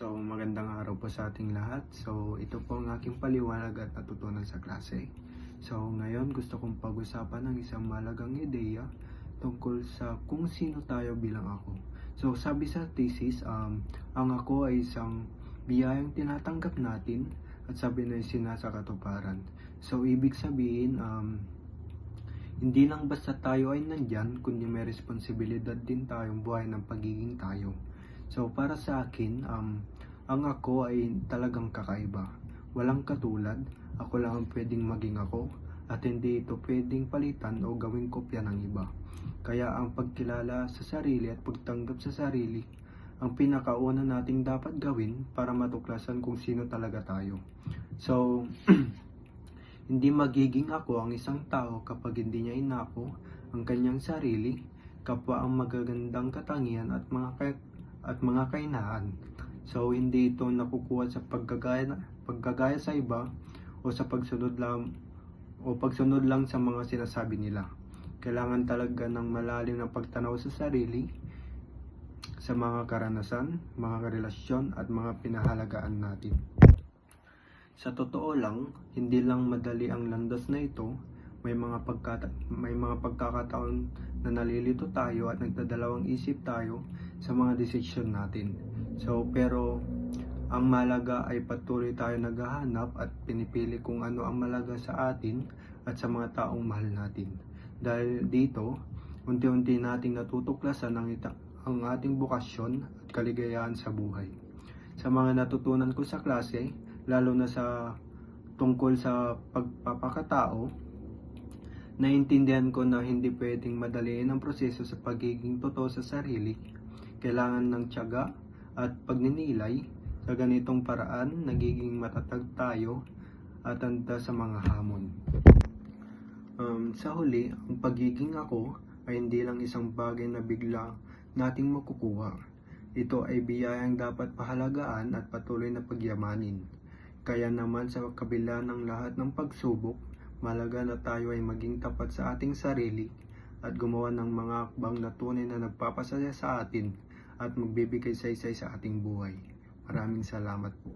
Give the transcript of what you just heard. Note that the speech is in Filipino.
So, magandang araw po sa ating lahat. So, ito po ang aking paliwanag at natutunan sa klase. So, ngayon gusto kong pag-usapan ng isang malagang ideya tungkol sa kung sino tayo bilang ako. So, sabi sa thesis, um, ang ako ay isang biyayang tinatanggap natin at sabi na sinasa katuparan. So, ibig sabihin, um, hindi lang basta tayo ay nandyan, kundi may responsibilidad din tayong buhay ng pagiging tayo. So para sa akin, um, ang ako ay talagang kakaiba. Walang katulad, ako lang ang pwedeng maging ako at hindi ito pwedeng palitan o gawing kopya ng iba. Kaya ang pagkilala sa sarili at pagtanggap sa sarili ang pinakauna nating dapat gawin para matuklasan kung sino talaga tayo. So, hindi magiging ako ang isang tao kapag hindi niya inako ang kanyang sarili, kapwa ang magagandang katangian at mga at mga kainahan. So hindi ito nakukuha sa paggagaya paggagaya sa iba o sa pagsunod lang o pagsunod lang sa mga sinasabi nila. Kailangan talaga ng malalim na pagtanaw sa sarili, sa mga karanasan, mga relasyon at mga pinahalagaan natin. Sa totoo lang, hindi lang madali ang landas na ito. May mga pagkata may mga pagkakataon na nalilito tayo at nagdadalawang isip tayo sa mga desisyon natin. So, pero ang malaga ay patuloy tayo naghahanap at pinipili kung ano ang malaga sa atin at sa mga taong mahal natin. Dahil dito, unti-unti nating natutuklasan ang, ita- ang ating bukasyon at kaligayahan sa buhay. Sa mga natutunan ko sa klase, lalo na sa tungkol sa pagpapakatao, naiintindihan ko na hindi pwedeng madaliin ang proseso sa pagiging totoo sa sarili. Kailangan ng tiyaga at pagninilay. Sa ganitong paraan, nagiging matatag tayo at handa sa mga hamon. Um, sa huli, ang pagiging ako ay hindi lang isang bagay na bigla nating makukuha. Ito ay biyayang dapat pahalagaan at patuloy na pagyamanin. Kaya naman sa kabila ng lahat ng pagsubok, malaga na tayo ay maging tapat sa ating sarili at gumawa ng mga akbang na tunay na nagpapasaya sa atin at magbibigay saysay sa ating buhay. Maraming salamat po.